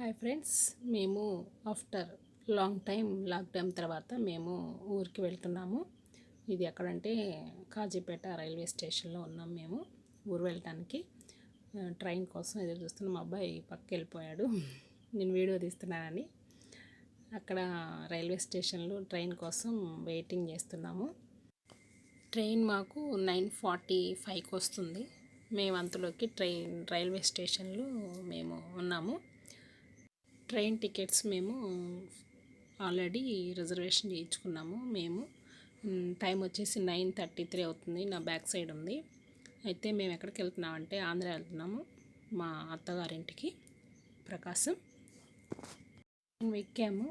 Hi friends మేము after long time lockdown తర్వాత మేము ఊరికి వెళ్తున్నాము. ఇది ఎక్కడంటే కాజీపేట రైల్వే స్టేషన్లో ఉన్నాం మేము ఊరు వెళ్ళటానికి. ట్రైన్ కోసం ఎదురు చూస్తున్నాం మా అబ్బాయి పక్క వెళ్ళిపోయాడు. నేను వీడియో తీస్తున్నానని. అక్కడ రైల్వే స్టేషన్లో ట్రైన్ కోసం వెయిటింగ్ చేస్తున్నాము. ట్రైన్ మాకు నైన్ ఫార్టీ ఫైవ్కి వస్తుంది. మేము అంతలోకి ట్రైన్ రైల్వే స్టేషన్లో మేము ఉన్నాము. ట్రైన్ టికెట్స్ మేము ఆల్రెడీ రిజర్వేషన్ చేయించుకున్నాము. మేము టైం వచ్చేసి నైన్ థర్టీ త్రీ అవుతుంది. నా బ్యాక్ సైడ్ ఉంది. అయితే మేము ఎక్కడికి వెళ్తున్నామంటే ఆంధ్ర వెళ్తున్నాము. మా అత్తగారింటికి ప్రకాశం. ఎక్కాము.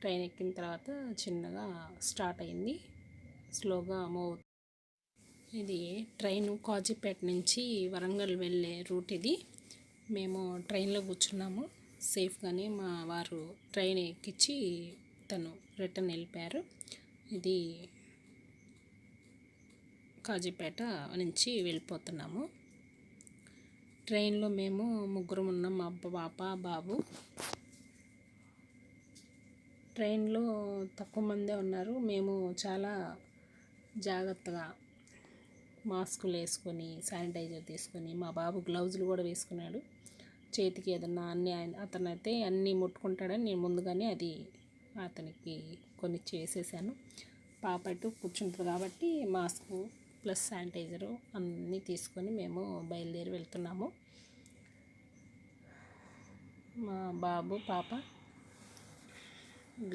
ట్రైన్ ఎక్కిన తర్వాత చిన్నగా స్టార్ట్ అయింది. స్లోగా మూవ్ ఇది ట్రైన్ కాజీపేట నుంచి వరంగల్ వెళ్ళే రూట్ ఇది. మేము ట్రైన్లో కూర్చున్నాము. సేఫ్గానే మా వారు ట్రైన్ ఎక్కించి తను రిటర్న్ వెళ్ళిపోయారు. ఇది కాజీపేట నుంచి వెళ్ళిపోతున్నాము. ట్రైన్లో మేము ముగ్గురం ఉన్నాం మా అబ్బ పాప బాబు. ట్రైన్లో తక్కువ మందే ఉన్నారు. మేము చాలా జాగ్రత్తగా మాస్కులు వేసుకొని శానిటైజర్ తీసుకొని మా బాబు గ్లౌజులు కూడా వేసుకున్నాడు. చేతికి ఏదన్నా అన్ని ఆయన అతనైతే అన్నీ ముట్టుకుంటాడని నేను ముందుగానే అది అతనికి కొన్ని చేసేసాను. పాప అటు కూర్చుంటుంది కాబట్టి మాస్క్ ప్లస్ శానిటైజరు అన్నీ తీసుకొని మేము బయలుదేరి వెళ్తున్నాము. మా బాబు పాప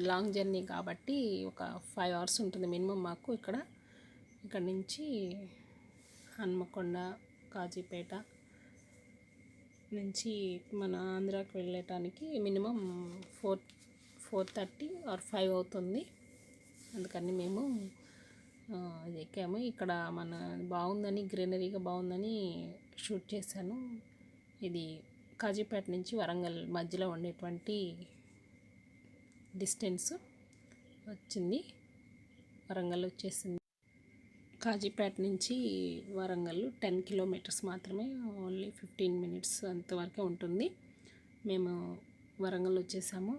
లాంగ్ జర్నీ కాబట్టి ఒక ఫైవ్ అవర్స్ ఉంటుంది మినిమం మాకు ఇక్కడ. ఇక్కడ నుంచి హన్మకొండ కాజీపేట నుంచి మన ఆంధ్రాకి వెళ్ళటానికి minimum four four thirty or five అవుతుంది. అందుకని మేము ఎక్కాము. ఇక్కడ మన బాగుందని గ్రీనరీగా బాగుందని షూట్ చేశాను. ఇది కాజీపేట నుంచి వరంగల్ మధ్యలో ఉండేటువంటి డిస్టెన్స్ వచ్చింది. వరంగల్ వచ్చేసింది. కాజీపేట నుంచి వరంగల్ టెన్ కిలోమీటర్స్ మాత్రమే ఓన్లీ ఫిఫ్టీన్ మినిట్స్ అంతవరకే ఉంటుంది. మేము వరంగల్ వచ్చేసాము.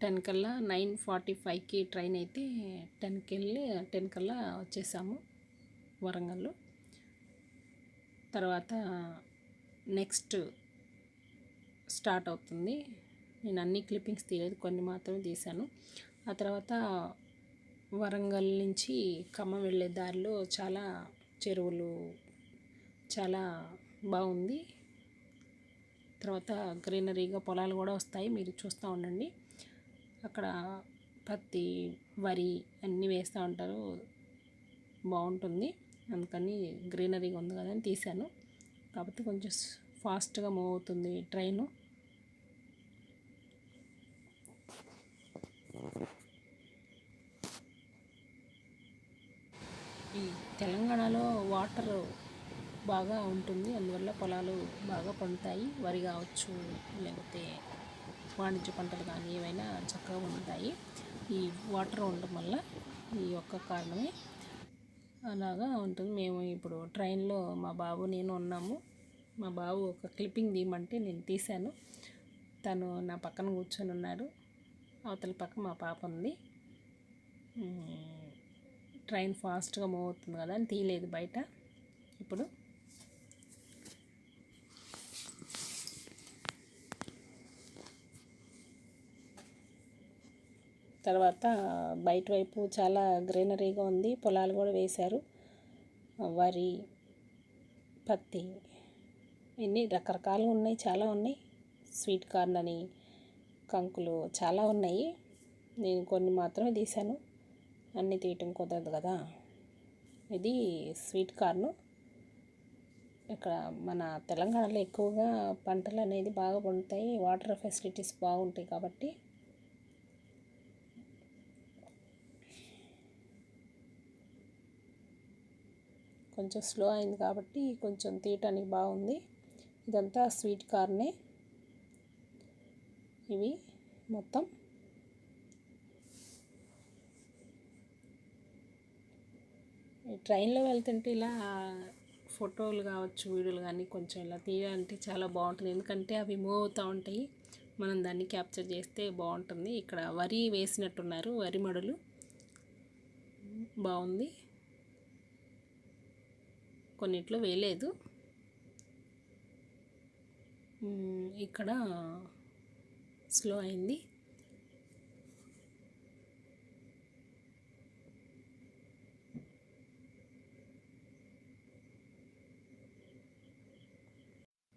టెన్ కల్లా నైన్ ఫార్టీ ఫైవ్కి ట్రైన్ అయితే టెన్కి వెళ్ళి టెన్ కల్లా వచ్చేసాము వరంగల్. తర్వాత నెక్స్ట్ స్టార్ట్ అవుతుంది. నేను అన్ని క్లిప్పింగ్స్ తీయలేదు కొన్ని మాత్రమే తీశాను. ఆ తర్వాత వరంగల్ నుంచి ఖమ్మం వెళ్ళే దారిలో చాలా చెరువులు చాలా బాగుంది. తర్వాత గ్రీనరీగా పొలాలు కూడా వస్తాయి. మీరు చూస్తూ ఉండండి. అక్కడ పత్తి వరి అన్నీ వేస్తూ ఉంటారు. బాగుంటుంది. అందుకని గ్రీనరీగా ఉంది కదా అని తీశాను. కాకపోతే కొంచెం ఫాస్ట్గా మూవ్ అవుతుంది ట్రైను ఈ తెలంగాణలో వాటర్ బాగా ఉంటుంది. అందువల్ల పొలాలు బాగా పండుతాయి. వరి కావచ్చు లేకపోతే వాణిజ్య పంటలు కానీ ఏవైనా చక్కగా ఉంటాయి ఈ వాటర్ ఉండడం వల్ల ఈ యొక్క కారణమే అలాగా ఉంటుంది. మేము ఇప్పుడు ట్రైన్లో మా బాబు నేను ఉన్నాము. మా బాబు ఒక క్లిప్పింగ్ తీయమంటే నేను తీశాను. తను నా పక్కన కూర్చొని ఉన్నాడు. అవతల పక్క మా పాప ఉంది. ట్రైన్ ఫాస్ట్గా మూవ్ అవుతుంది కదా అని తీయలేదు బయట. ఇప్పుడు తర్వాత బయట వైపు చాలా గ్రీనరీగా ఉంది. పొలాలు కూడా వేశారు. వరి పత్తి ఎన్ని రకరకాలు ఉన్నాయి చాలా ఉన్నాయి. స్వీట్ కార్న్ అని కంకులు చాలా ఉన్నాయి. నేను కొన్ని మాత్రమే తీశాను. అన్నీ తీయటం కుదరదు కదా. ఇది స్వీట్ కార్న్. ఇక్కడ మన తెలంగాణలో ఎక్కువగా పంటలు అనేది బాగా పండుతాయి. వాటర్ ఫెసిలిటీస్ బాగుంటాయి కాబట్టి. కొంచెం స్లో అయింది కాబట్టి కొంచెం తీయటానికి బాగుంది. ఇదంతా స్వీట్ కార్నే. ఇవి మొత్తం. ట్రైన్లో వెళ్తుంటే ఇలా ఫోటోలు కావచ్చు వీడియోలు కానీ కొంచెం ఇలా తీయాలంటే చాలా బాగుంటుంది. ఎందుకంటే అవి మూవ్ అవుతూ ఉంటాయి. మనం దాన్ని క్యాప్చర్ చేస్తే బాగుంటుంది. ఇక్కడ వరి వేసినట్టున్నారు వరి మడులు. బాగుంది. కొన్నిట్లో వేయలేదు. ఇక్కడ స్లో అయింది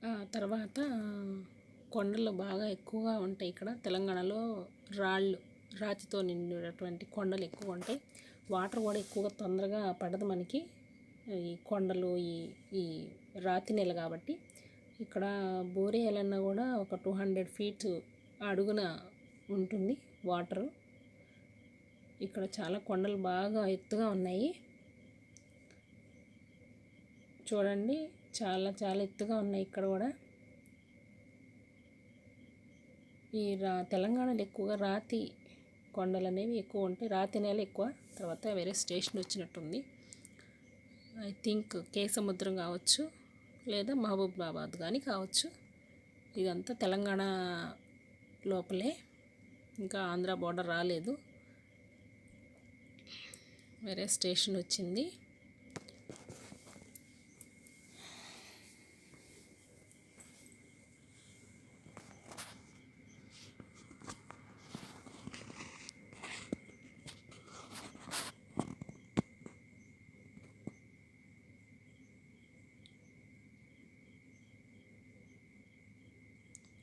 ఆ తర్వాత కొండలు బాగా ఎక్కువగా ఉంటాయి ఇక్కడ. తెలంగాణలో రాళ్ళు రాతితో నిండినటువంటి కొండలు ఎక్కువ ఉంటాయి. వాటర్ కూడా ఎక్కువగా తొందరగా పడదు మనకి. ఈ కొండలు ఈ ఈ రాతి నెల కాబట్టి. ఇక్కడ బోరేయాలన్నా కూడా ఒక టూ హండ్రెడ్ ఫీట్స్ అడుగున ఉంటుంది వాటరు. ఇక్కడ చాలా కొండలు బాగా ఎత్తుగా ఉన్నాయి. చూడండి. చాలా చాలా ఎత్తుగా ఉన్నాయి ఇక్కడ కూడా. ఈ రా తెలంగాణలో ఎక్కువగా రాతి కొండలు అనేవి ఎక్కువ ఉంటాయి. రాతి నేల ఎక్కువ తర్వాత వేరే స్టేషన్ వచ్చినట్టుంది. ఐ థింక్ కే సముద్రం కావచ్చు లేదా మహబూబాబాద్ కానీ కావచ్చు. ఇదంతా తెలంగాణ లోపలే. ఇంకా ఆంధ్ర బోర్డర్ రాలేదు. వేరే స్టేషన్ వచ్చింది.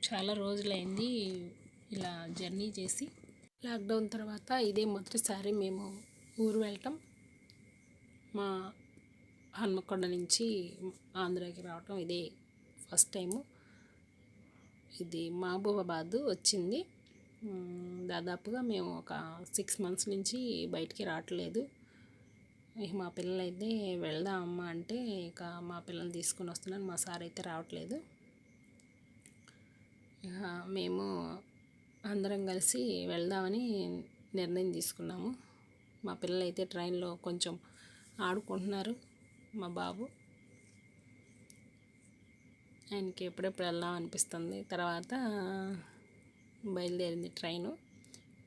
చాలా రోజులైంది ఇలా జర్నీ చేసి. లాక్డౌన్ తర్వాత ఇదే మొదటిసారి మేము ఊరు వెళ్ళటం. మా హన్మకొండ నుంచి ఆంధ్రాకి రావటం ఇదే ఫస్ట్ టైము. ఇది మహబూబాబాద్ వచ్చింది. దాదాపుగా మేము ఒక సిక్స్ మంత్స్ నుంచి బయటికి రావట్లేదు. మా పిల్లలైతే వెళ్దాం అమ్మ అంటే ఇక మా పిల్లల్ని తీసుకొని వస్తున్నాను. మా సార్ అయితే రావట్లేదు. మేము అందరం కలిసి వెళ్దామని నిర్ణయం తీసుకున్నాము. మా పిల్లలైతే ట్రైన్లో కొంచెం ఆడుకుంటున్నారు మా బాబు. ఆయనకి ఎప్పుడెప్పుడు వెళ్దాం అనిపిస్తుంది. తర్వాత బయలుదేరింది ట్రైను.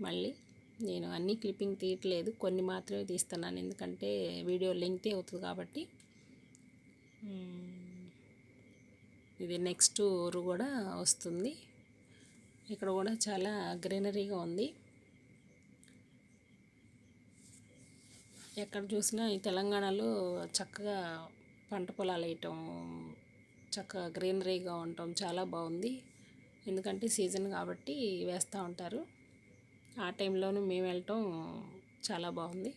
మళ్ళీ నేను అన్ని క్లిప్పింగ్ తీయట్లేదు కొన్ని మాత్రమే తీస్తున్నాను. ఎందుకంటే వీడియో లెంగ్తే అవుతుంది కాబట్టి. ఇది నెక్స్ట్ ఊరు కూడా వస్తుంది. ఇక్కడ కూడా చాలా గ్రీనరీగా ఉంది. ఎక్కడ చూసినా ఈ తెలంగాణలో చక్కగా పంట పొలాలు వేయటం చక్కగా గ్రీనరీగా ఉండటం చాలా బాగుంది. ఎందుకంటే సీజన్ కాబట్టి వేస్తూ ఉంటారు. ఆ టైంలోనూ మేము వెళ్ళటం చాలా బాగుంది.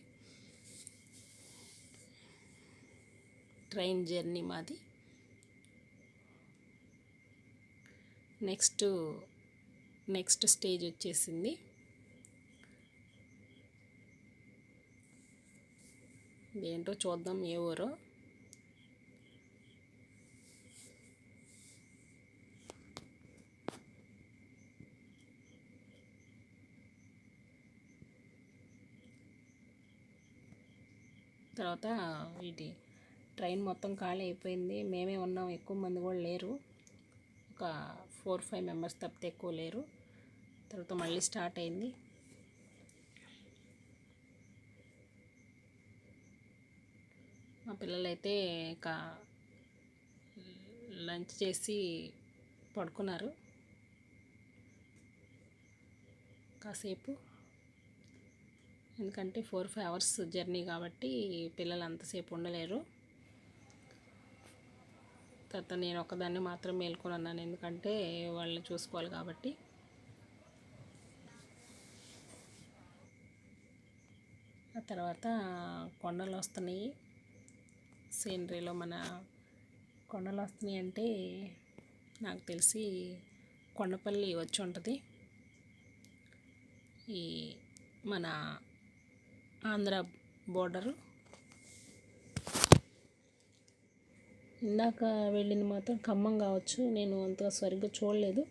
ట్రైన్ జర్నీ మాది. నెక్స్ట్ నెక్స్ట్ స్టేజ్ వచ్చేసింది. ఏంటో చూద్దాం ఏ ఊరో. తర్వాత ఇది ట్రైన్ మొత్తం ఖాళీ అయిపోయింది. మేమే ఉన్నాం ఎక్కువ మంది కూడా లేరు. ఒక ఫోర్ ఫైవ్ మెంబర్స్ తప్పితే ఎక్కువ లేరు. తర్వాత మళ్ళీ స్టార్ట్ అయింది. మా పిల్లలైతే ఇక లంచ్ చేసి పడుకున్నారు. కాసేపు. ఎందుకంటే ఫోర్ ఫైవ్ అవర్స్ జర్నీ కాబట్టి పిల్లలు అంతసేపు ఉండలేరు. తర్వాత నేను ఒకదాన్ని మాత్రం మేల్కొని ఉన్నాను ఎందుకంటే వాళ్ళని చూసుకోవాలి కాబట్టి. ఆ తర్వాత కొండలు వస్తున్నాయి. సీనరీలో మన కొండలు వస్తున్నాయి అంటే నాకు తెలిసి కొండపల్లి వచ్చి ఉంటుంది. ఈ మన ఆంధ్ర బోర్డరు ఇందాక వెళ్ళింది మాత్రం ఖమ్మం కావచ్చు. నేను అంతగా సరిగ్గా చూడలేదు.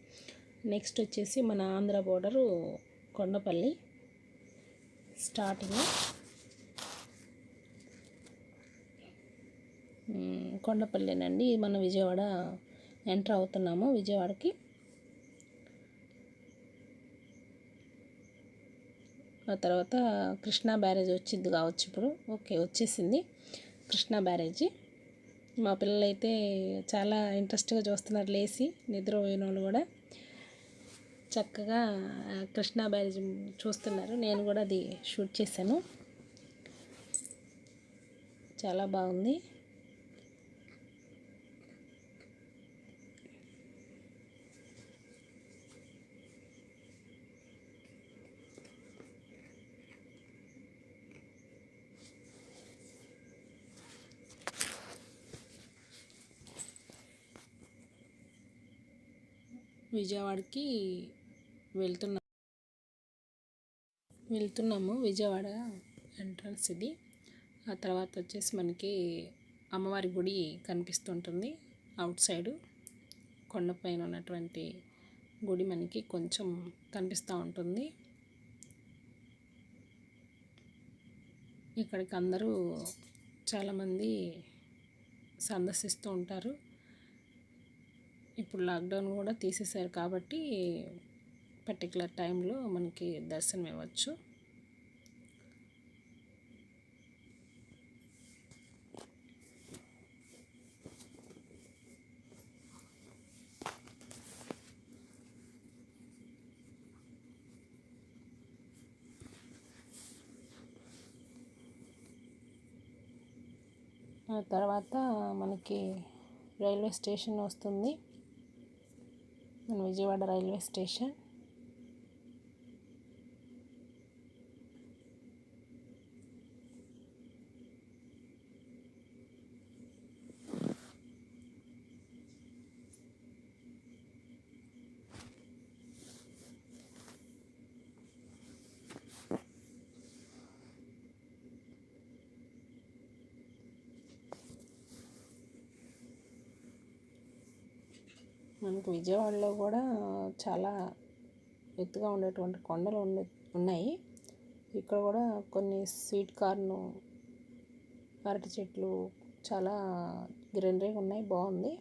నెక్స్ట్ వచ్చేసి మన ఆంధ్ర బోర్డరు కొండపల్లి స్టార్టింగ్ కొండపల్లినండి. మన విజయవాడ ఎంటర్ అవుతున్నాము విజయవాడకి. ఆ తర్వాత కృష్ణా బ్యారేజ్ వచ్చింది కావచ్చు ఇప్పుడు. ఓకే వచ్చేసింది కృష్ణా బ్యారేజీ. మా పిల్లలైతే చాలా ఇంట్రెస్ట్గా చూస్తున్నారు లేచి నిద్రపోయిన వాళ్ళు కూడా. చక్కగా కృష్ణా బ్యారేజ్ చూస్తున్నారు. నేను కూడా అది షూట్ చేశాను. చాలా బాగుంది. విజయవాడకి వెళ్తున్నాం వెళ్తున్నాము. విజయవాడ ఎంట్రన్స్ ఇది. ఆ తర్వాత వచ్చేసి మనకి అమ్మవారి గుడి కనిపిస్తుంటుంది. అవుట్ సైడు కొండపైన ఉన్నటువంటి గుడి మనకి కొంచెం కనిపిస్తూ ఉంటుంది. ఇక్కడికి అందరూ చాలామంది సందర్శిస్తూ ఉంటారు. ఇప్పుడు లాక్డౌన్ కూడా తీసేశారు కాబట్టి పర్టికులర్ టైంలో మనకి దర్శనం ఇవ్వచ్చు. ఆ తర్వాత మనకి రైల్వే స్టేషన్ వస్తుంది. మన విజయవాడ రైల్వే స్టేషన్ మనకు విజయవాడలో కూడా చాలా ఎత్తుగా ఉండేటువంటి కొండలు ఉండే ఉన్నాయి. ఇక్కడ కూడా కొన్ని స్వీట్ కార్న్ అరటి చెట్లు చాలా గ్రీనరీగా ఉన్నాయి బాగుంది.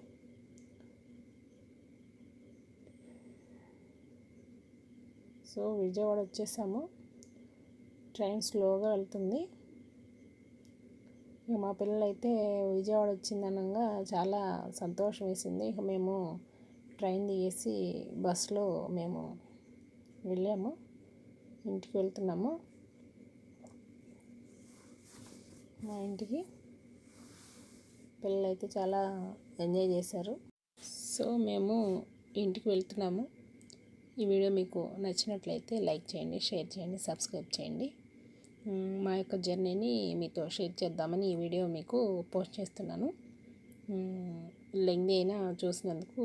సో విజయవాడ వచ్చేసాము. ట్రైన్ స్లోగా వెళ్తుంది. ఇక మా పిల్లలైతే విజయవాడ వచ్చిందనగా చాలా సంతోషం వేసింది. ఇక మేము ట్రైన్ దిగేసి బస్సులో మేము వెళ్ళాము. ఇంటికి వెళ్తున్నాము. మా ఇంటికి పిల్లలు అయితే చాలా ఎంజాయ్ చేశారు. సో మేము ఇంటికి వెళ్తున్నాము. ఈ వీడియో మీకు నచ్చినట్లయితే లైక్ చేయండి షేర్ చేయండి సబ్స్క్రైబ్ చేయండి. మా యొక్క జర్నీని మీతో షేర్ చేద్దామని ఈ వీడియో మీకు పోస్ట్ చేస్తున్నాను. లెంగ్ది అయినా చూసినందుకు